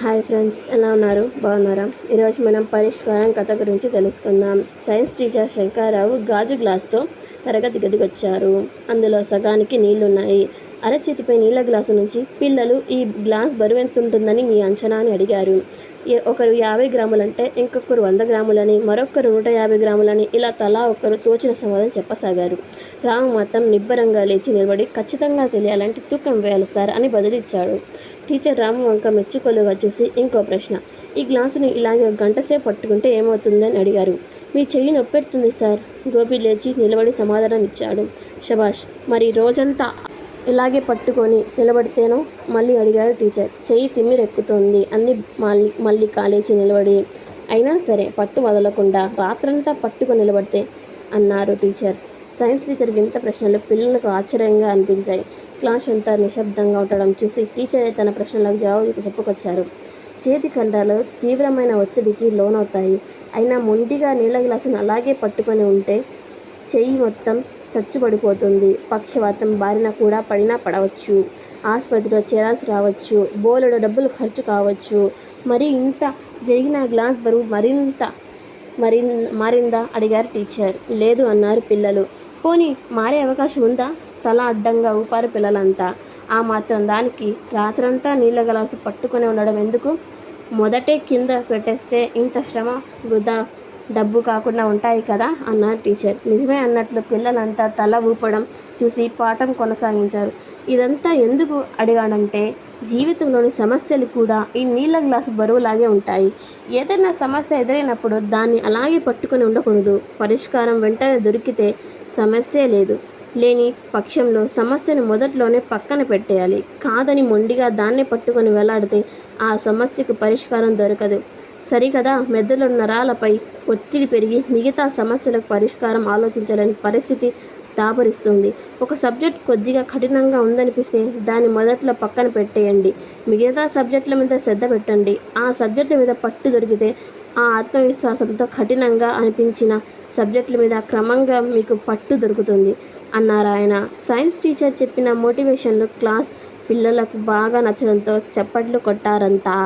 Hi friends ఎలా ఉన్నారు? బాగున్నారా? ఈరోజు మనం పరిష్కారం కథ గురించి తెలుసుకుందాం. సైన్స్ టీచర్ శంకర్రావు గాజు గ్లాస్తో తరగతి గదికొచ్చారు. అందులో సగానికి నీళ్ళున్నాయి. అరచేతిపై నీళ్ళ గ్లాసు నుంచి పిల్లలు ఈ గ్లాస్ బరువెంతుంటుందని మీ అంచనా అని అడిగారు. ఏ- ఒకరు యాభై గ్రాములంటే ఇంకొకరు వంద గ్రాములని మరొకరు నూట యాభై గ్రాములని ఇలా తలా ఒకరు తోచిన సమాధానం చెప్పసాగారు. రాము మాత్రం నిబ్బరంగా లేచి నిలబడి ఖచ్చితంగా తెలియాలంటే తూకం వేయాలి సార్ అని బదులిచ్చాడు. టీచర్ రాము వంక మెచ్చుకోలుగా చూసి ఇంకో ప్రశ్న ఈ గ్లాసుని ఇలాగే ఒక గంటసేపు పట్టుకుంటే ఏమవుతుందని అడిగారు. మీ చెయ్యి నొప్పెడుతుంది సార్ గోపి లేచి నిలబడి సమాధానం ఇచ్చాడు శభాష్ మరి రోజంతా ఇలాగే పట్టుకొని నిలబడితేనో మళ్ళీ అడిగారు టీచర్. చెయ్యి తిమ్మిరెక్కుతోంది అంది మళ్ళీ మళ్ళీ కాలేచి నిలబడి. అయినా సరే పట్టు వదలకుండా రాత్రంతా పట్టుకొని నిలబడితే అన్నారు టీచర్. సైన్స్ టీచర్ వింత ప్రశ్నలు పిల్లలకు ఆశ్చర్యంగా అనిపించాయి. క్లాస్ అంతా నిశ్శబ్దంగా ఉండడం చూసి టీచరే తన ప్రశ్నలకు జవాబు చెప్పుకొచ్చారు. చేతి కండాలు తీవ్రమైన ఒత్తిడికి లోనవుతాయి. అయినా మొండిగా నీళ్ళ గ్లాసును అలాగే పట్టుకొని ఉంటే చెయ్యి మొత్తం చచ్చుబడిపోతుంది పక్షవాతం బారిన కూడా పడినా పడవచ్చు. ఆసుపత్రిలో చేరాల్సి రావచ్చు. బోలెడు డబ్బులు ఖర్చు కావచ్చు. మరి ఇంత జరిగిన గ్లాస్ బరువు మరింత మరి మారిందా? అడిగారు టీచర్. లేదు అన్నారు పిల్లలు. పోనీ మారే అవకాశం ఉందా? తల అడ్డంగా ఊపారు పిల్లలంతా. ఆ మాత్రం దానికి రాత్రంతా నీళ్ళ గ్లాసు పట్టుకొని ఉండడం ఎందుకు? మొదటే కింద పెట్టేస్తే ఇంత శ్రమ వృధా? డబ్బు కాకుండా ఉంటాయి కదా అన్నారు టీచర్. నిజమే అన్నట్లు పిల్లలంతా తల ఊపడం చూసి పాఠం కొనసాగించారు. ఇదంతా ఎందుకు అడిగాడంటే జీవితంలోని సమస్యలు కూడా ఈ నీళ్ళ గ్లాసు బరువులాగే ఉంటాయి. ఏదైనా సమస్య ఎదురైనప్పుడు దాన్ని అలాగే పట్టుకొని ఉండకూడదు. పరిష్కారం వెంటనే దొరికితే సమస్యే లేదు. లేని పక్షంలో సమస్యను మొదట్లోనే పక్కన పెట్టేయాలి. కాదని మొండిగా దాన్నే పట్టుకొని వేలాడితే ఆ సమస్యకు పరిష్కారం దొరకదు. సరికదా మెదడు నరాలపై ఒత్తిడి పెరిగి మిగతా సమస్యలకు పరిష్కారం ఆలోచించలేని పరిస్థితి దాపరిస్తుంది. ఒక సబ్జెక్ట్ కొద్దిగా కఠినంగా ఉందనిపిస్తే దాన్ని మొదట్లో పక్కన పెట్టేయండి. మిగతా సబ్జెక్టుల మీద శ్రద్ధ పెట్టండి. ఆ సబ్జెక్టుల మీద పట్టు దొరికితే ఆ ఆత్మవిశ్వాసంతో కఠినంగా అనిపించిన సబ్జెక్టుల మీద క్రమంగా మీకు పట్టు దొరుకుతుంది అన్నారు ఆయన. సైన్స్ టీచర్ చెప్పిన మోటివేషన్లు క్లాస్ పిల్లలకు బాగా నచ్చడంతో చప్పట్లు కొట్టారంతా.